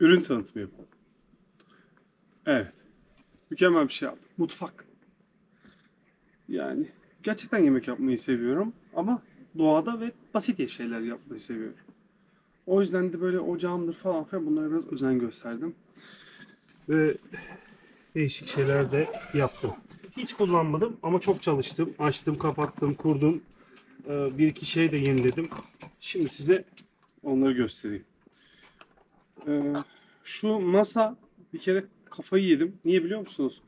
ürün tanıtımı. Evet. Mükemmel bir şey yaptım. Mutfak. Yani gerçekten yemek yapmayı seviyorum ama doğada ve basit şeyler yapmayı seviyorum. O yüzden de böyle ocağımdır falan filan bunlara biraz özen gösterdim. Ve değişik şeyler de yaptım. Hiç kullanmadım ama çok çalıştım. Açtım, kapattım, kurdum. Ee, Bir iki şey de yeniledim. Şimdi size onları göstereyim. Ee, Şu masa bir kere kafayı yedim. Niye biliyor musunuz?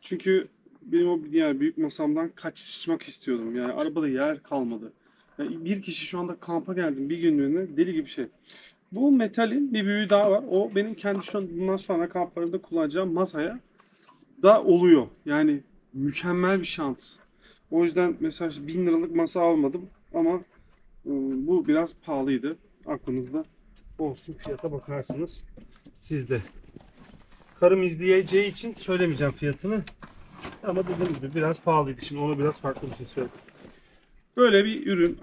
Çünkü benim o diğer büyük masamdan kaçmak istiyordum. Yani arabada yer kalmadı. Yani bir kişi şu anda kampa geldim bir günlüğüne deli gibi şey. Bu metalin bir büyüğü daha var. O benim kendi şu an bundan sonra kamplarımda kullanacağım masaya da oluyor. Yani mükemmel bir şans. O yüzden mesela işte 1000 liralık masa almadım ama e, bu biraz pahalıydı. Aklınızda olsun fiyata bakarsınız. Siz de. Karım izleyeceği için söylemeyeceğim fiyatını. Ama dediğim gibi biraz pahalıydı. Şimdi ona biraz farklı bir şey söyledim. Böyle bir ürün.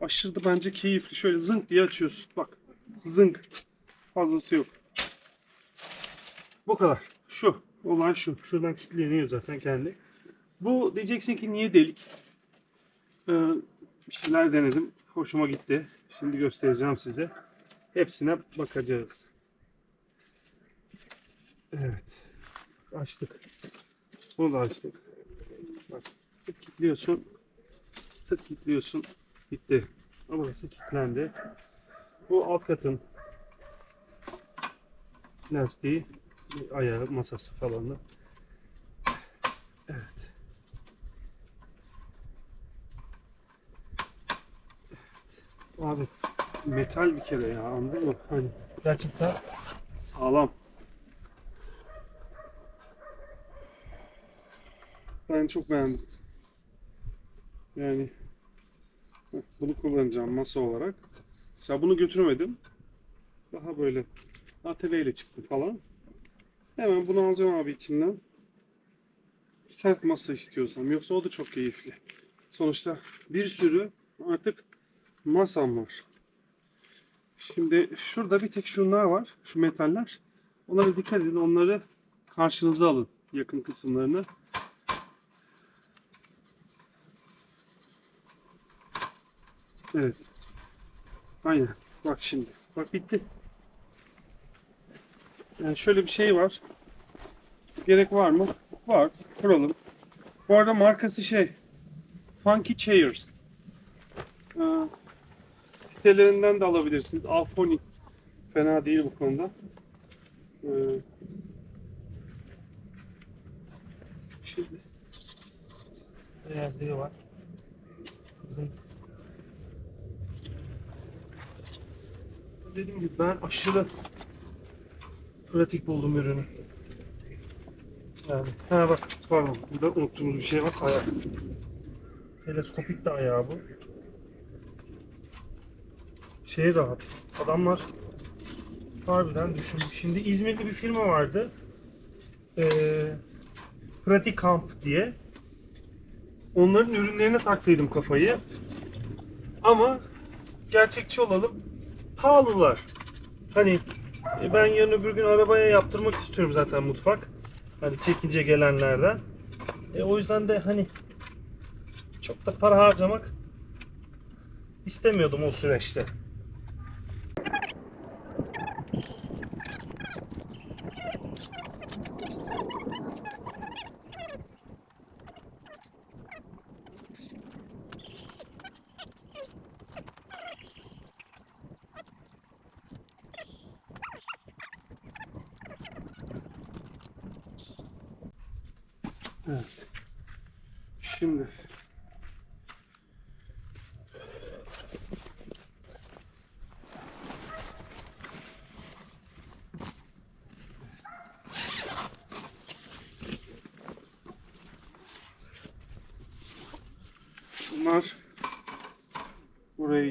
Aşırı da bence keyifli. Şöyle zınk diye açıyorsun. Bak. Zınk. Fazlası yok. Bu kadar. Şu. Olay şu. Şuradan kilitleniyor zaten kendi. Bu diyeceksin ki niye delik? Ee, bir şeyler denedim. Hoşuma gitti. Şimdi göstereceğim size. Hepsine bakacağız. Evet. Açtık. Bunu da açtık. Bak. Tık kilitliyorsun. Tık kilitliyorsun. Bitti. Ama burası kilitlendi. Bu alt katın lastiği, ayağı, masası falanı. Evet. Abi metal bir kere ya anladın mı? Hani gerçekten sağlam. Ben çok beğendim. Yani bunu kullanacağım masa olarak. Mesela bunu götürmedim. Daha böyle ATV ile çıktı falan. Hemen bunu alacağım abi içinden. Sert masa istiyorsam. Yoksa o da çok keyifli. Sonuçta bir sürü artık masam var. Şimdi şurada bir tek şunlar var. Şu metaller. Onlara dikkat edin. Onları karşınıza alın. Yakın kısımlarını. Evet. Aynen. Bak şimdi. Bak bitti. Yani şöyle bir şey var. Gerek var mı? Var. Kuralım. Bu arada markası şey. Funky Chairs. Ee, sitelerinden de alabilirsiniz. Alphony. Fena değil bu konuda. Ee, şimdi beyazlığı var. Zınk. Dediğim gibi ben aşırı pratik buldum ürünü. Yani, ha bak pardon burada unuttuğumuz bir şey var ayak. Teleskopik de ayağı bu. Şey rahat. Adamlar harbiden düşünmüş. Şimdi İzmir'de bir firma vardı. Ee, Pratik Kamp diye. Onların ürünlerine taktıydım kafayı. Ama gerçekçi olalım. Pahalılar. Hani e, ben yarın öbür gün arabaya yaptırmak istiyorum zaten mutfak. Hani çekince gelenlerden. E, o yüzden de hani çok da para harcamak istemiyordum o süreçte.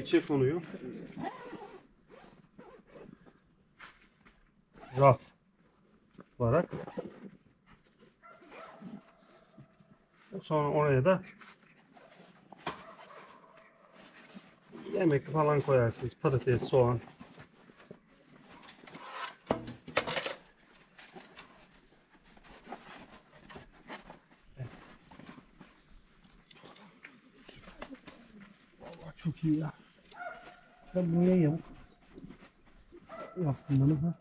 ilçe konuyor. Raf olarak. Sonra oraya da yemek falan koyarsınız. Patates, soğan. çok iyi ya. Sen bu niye yamuk? Yaptım bunu ha.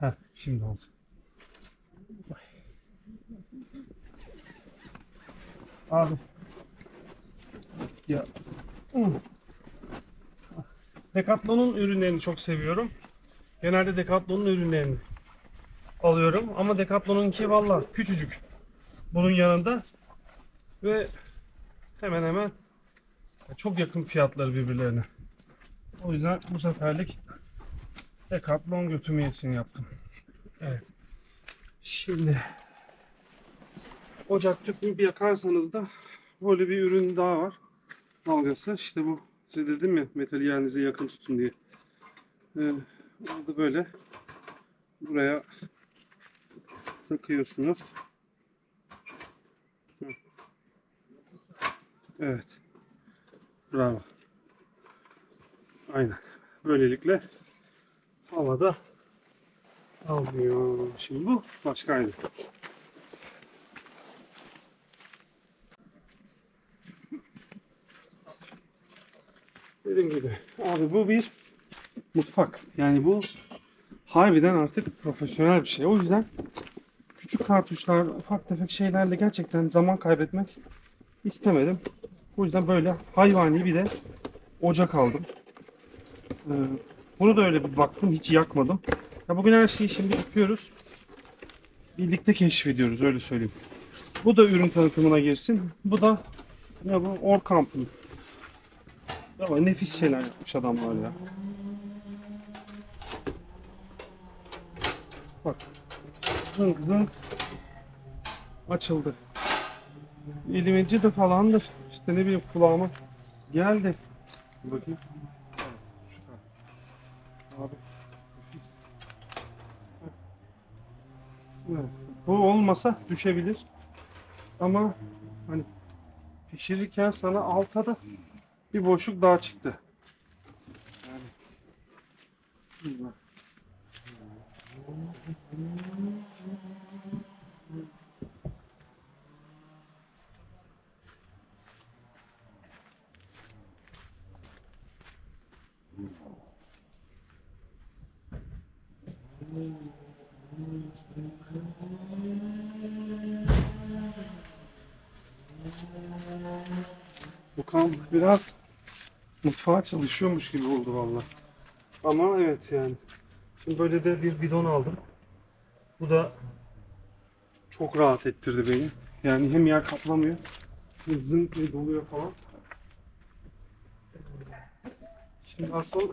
Ha şimdi oldu. Abi. Ya. Decathlon'un ürünlerini çok seviyorum. Genelde Decathlon'un ürünlerini alıyorum. Ama Decathlon'unki valla küçücük. Bunun yanında. Ve hemen hemen çok yakın fiyatları birbirlerine. O yüzden bu seferlik Decathlon götümü yesin yaptım. Evet. Şimdi ocak tüpünü yakarsanız da böyle bir ürün daha var. Dalgası. İşte bu size dedim ya metali yerinize yakın tutun diye. Ee, onu da böyle buraya takıyorsunuz. Evet. Bravo. Aynen. Böylelikle havada almıyor. Şimdi bu başka aynı. Dediğim gibi abi bu bir mutfak. Yani bu harbiden artık profesyonel bir şey. O yüzden küçük kartuşlar, ufak tefek şeylerle gerçekten zaman kaybetmek istemedim. O yüzden böyle hayvani bir de ocak aldım. Ee, bunu da öyle bir baktım, hiç yakmadım. Ya bugün her şeyi şimdi yapıyoruz. Birlikte keşfediyoruz, öyle söyleyeyim. Bu da ürün tanıtımına girsin. Bu da ne bu? Orkamp'ın. Ama nefis şeyler yapmış adamlar ya. Bak. Zınk zınk. Açıldı. Elimin de falandır. İşte ne bileyim kulağıma geldi. Bakayım. Abi. Evet. Bu olmasa düşebilir. Ama hani pişirirken sana alta da bir boşluk daha çıktı. Yani. Bu kamp biraz mutfağa çalışıyormuş gibi oldu valla. Ama evet yani. Şimdi böyle de bir bidon aldım. Bu da çok rahat ettirdi beni. Yani hem yer kaplamıyor hem zınk doluyor falan. Şimdi asıl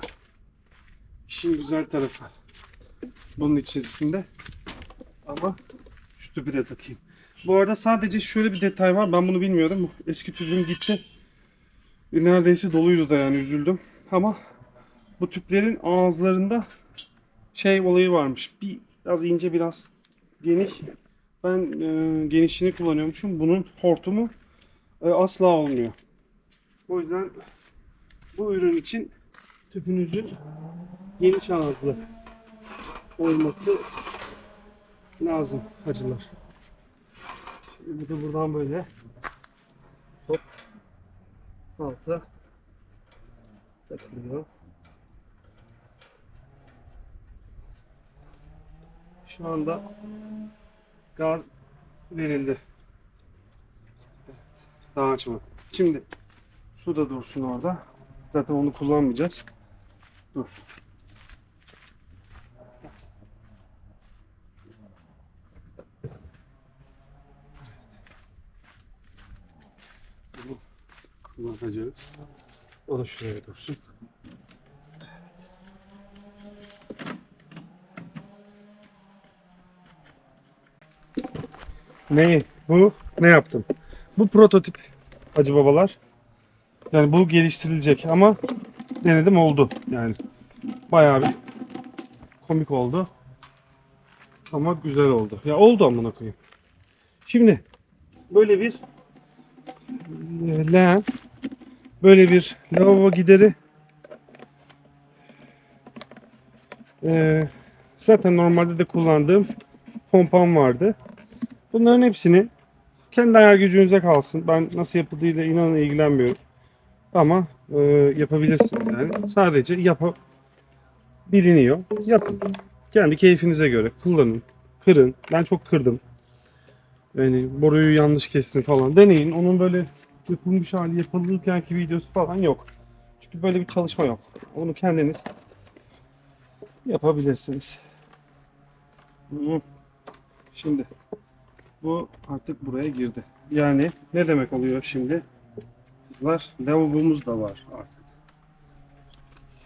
işin güzel tarafı. Bunun içerisinde. Ama şu tüpü de takayım. Bu arada sadece şöyle bir detay var. Ben bunu bilmiyordum. Eski tüpüm gitti. Neredeyse doluydu da yani üzüldüm. Ama bu tüplerin ağızlarında şey olayı varmış. Bir biraz ince biraz geniş. Ben e, genişini kullanıyormuşum. Bunun hortumu e, asla olmuyor. O yüzden bu ürün için tüpünüzün geniş ağızlı olması lazım hacılar. Şimdi bu da buradan böyle hop alta takılıyor. Şu anda gaz verildi. Evet, Daha açma. Şimdi su da dursun orada. Zaten onu kullanmayacağız. Dur. Bunu kullanacağız. O da şuraya dursun. Neyi? Bu ne yaptım? Bu prototip Hacı Babalar. Yani bu geliştirilecek ama denedim oldu yani. Bayağı bir komik oldu. Ama güzel oldu. Ya oldu amına koyayım. Şimdi böyle bir e, leğen böyle bir lavabo gideri Ee, zaten normalde de kullandığım pompam vardı. Bunların hepsini kendi ayar gücünüze kalsın. Ben nasıl yapıldığıyla inanın ilgilenmiyorum. Ama e, yapabilirsiniz yani. Sadece yapa biliniyor. Yapın. Kendi keyfinize göre kullanın. Kırın. Ben çok kırdım. Yani boruyu yanlış kestim falan. Deneyin. Onun böyle yapılmış hali yapılırkenki videosu falan yok. Çünkü böyle bir çalışma yok. Onu kendiniz yapabilirsiniz. Şimdi bu artık buraya girdi. Yani ne demek oluyor şimdi? Kızlar lavabomuz da var artık.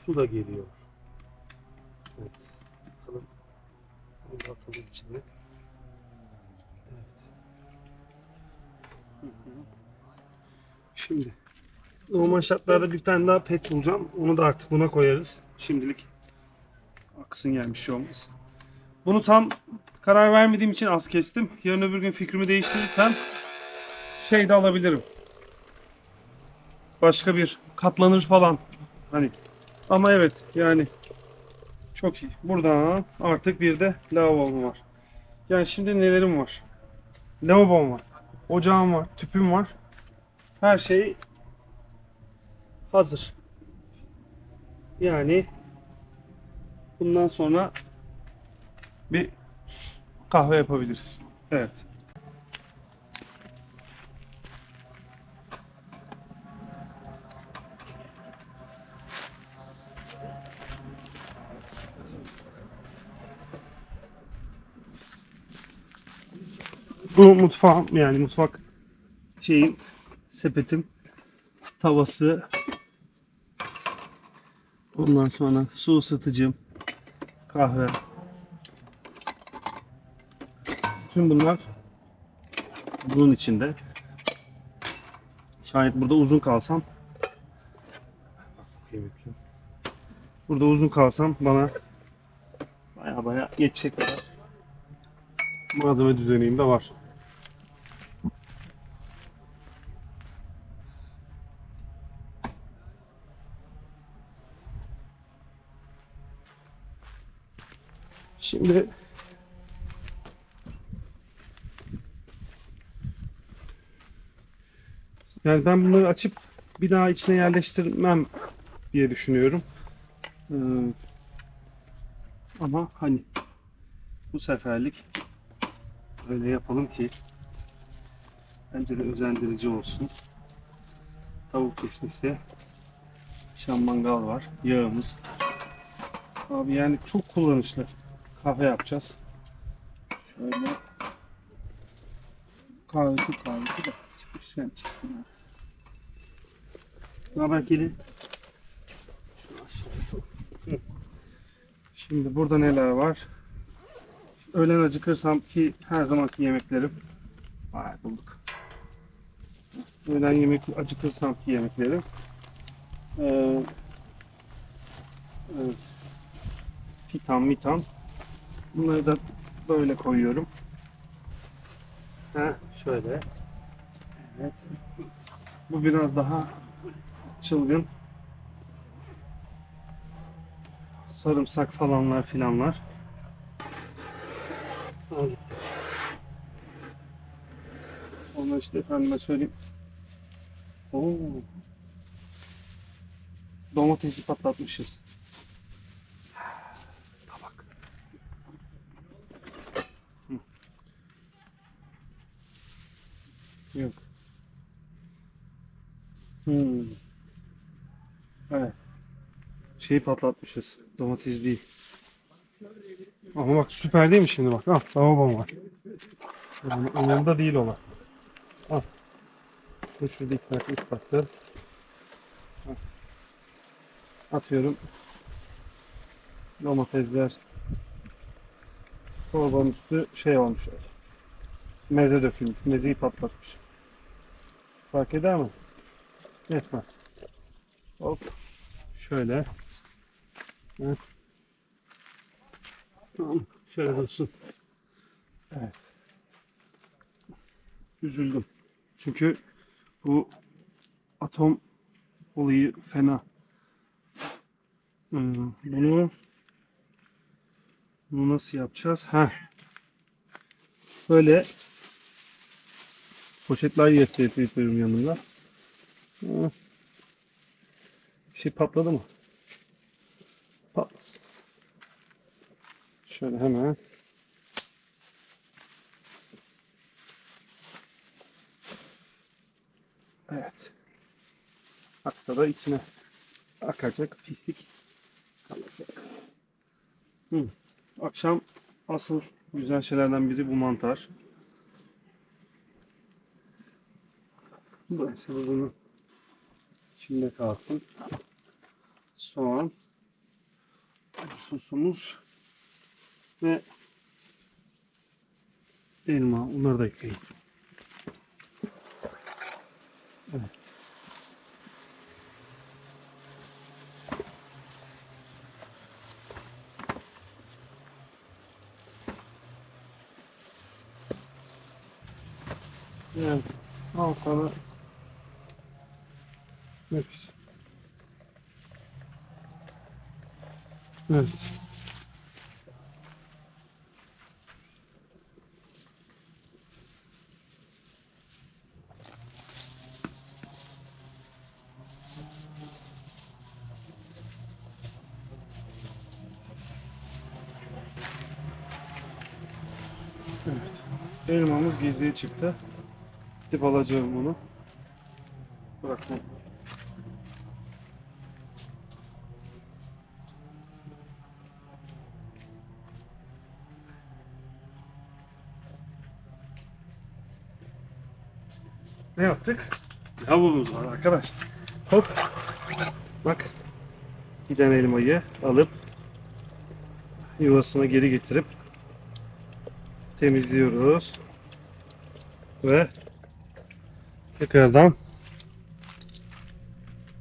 Su da geliyor. Evet. Bakalım. Bunu atalım içine. Evet. Hı hı. Şimdi normal şartlarda bir tane daha pet bulacağım. Onu da artık buna koyarız. Şimdilik aksın yani bir şey olmaz. Bunu tam karar vermediğim için az kestim. Yarın öbür gün fikrimi değiştirirsem şey de alabilirim. Başka bir katlanır falan. Hani ama evet yani çok iyi. Burada artık bir de lavabom var. Yani şimdi nelerim var? Lavabom var. Ocağım var. Tüpüm var. Her şey hazır. Yani bundan sonra bir kahve yapabiliriz. Evet. Bu mutfağım yani mutfak şeyin sepetim tavası ondan sonra su ısıtıcım kahve Tüm bunlar bunun içinde. Şayet burada uzun kalsam. Burada uzun kalsam bana baya baya yetecek kadar malzeme düzeniyim de var. Şimdi Yani ben bunları açıp bir daha içine yerleştirmem diye düşünüyorum. Ee, ama hani bu seferlik öyle yapalım ki bence de özendirici olsun. Tavuk kişnisi, şam mangal var, yağımız. Abi yani çok kullanışlı. Kahve yapacağız. Şöyle kahvesi kahvesi de çıkmış sen çıksın abi. Ne haber. Hı. Şimdi burada neler var? Öğlen acıkırsam ki her zamanki yemeklerim. Ay bulduk. Öğlen yemek acıkırsam ki yemeklerim. Ee, evet. Pitam mitam. Bunları da böyle koyuyorum. Ha şöyle. Evet. Bu biraz daha çılgın. Sarımsak falanlar filanlar. Onlar işte efendime söyleyeyim. Oo. Domatesi patlatmışız. Yok. Hmm. Evet. Şeyi patlatmışız. Domates değil. Ama bak süper değil mi şimdi bak. Al lavabom var. Yani umurumda değil ona. Al. Şu şurada iki dakika ıslattı. Al. Atıyorum. Domatesler. Çorbanın üstü şey olmuş. Meze dökülmüş. Mezeyi patlatmış. Fark eder mi? Etmez. Hop. Şöyle. Tamam. Şöyle dursun. Evet. Üzüldüm. Çünkü bu atom olayı fena. Hmm, Bunu bunu nasıl yapacağız? Ha. Böyle poşetler getiriyorum yanımda. Ha. Bir şey patladı mı? Patlasın. Şöyle hemen. Evet. Aksa da içine akacak pislik kalacak. Hı. Akşam asıl güzel şeylerden biri bu mantar. Dolayısıyla bunu içinde kalsın. Soğan, acı sosumuz ve elma. Onları da ekleyin. Evet. Al sana nefis. Evet. Evet. Elmamız geziye çıktı. Gidip alacağım bunu. Bırakmam. Ne yaptık? Yavrumuz var arkadaş. Hop. Bak. Giden elmayı alıp yuvasına geri getirip temizliyoruz. Ve tekrardan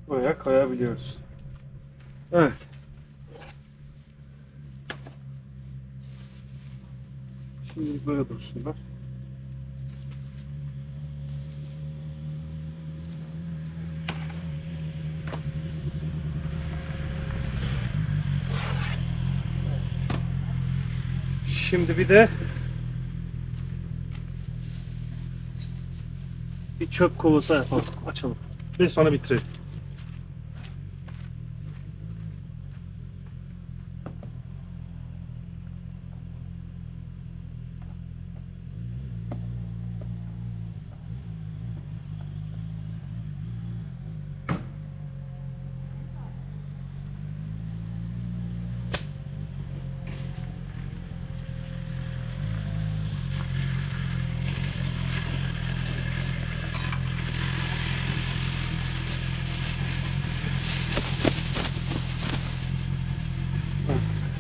buraya koyabiliyoruz. Evet. Şimdi böyle dursunlar. Şimdi bir de bir çöp kovası yapalım, açalım. Ve sonra bitirelim.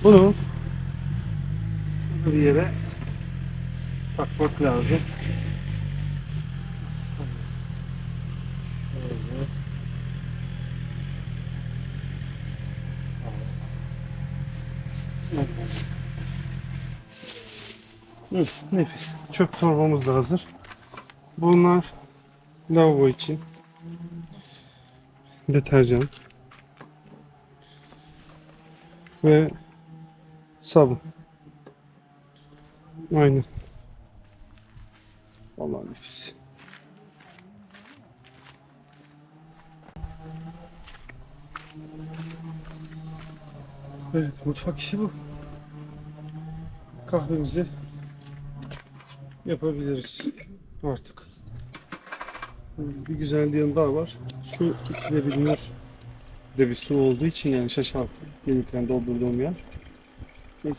Bunu bir yere takmak lazım. Evet, nefis. Çöp torbamız da hazır. Bunlar lavabo için deterjan ve sabun. Aynen. Vallahi nefis. Evet, mutfak işi bu. Kahvemizi yapabiliriz artık. Bir güzelliği daha var. Su içilebilir de bir su olduğu için yani şaşal gelirken doldurduğum yer. Mis.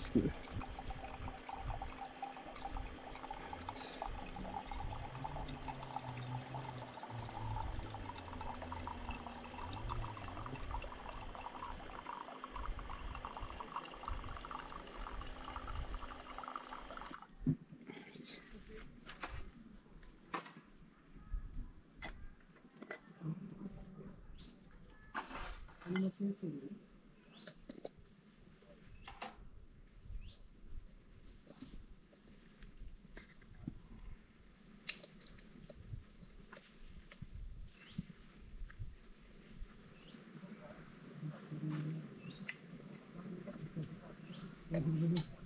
Mm-hmm.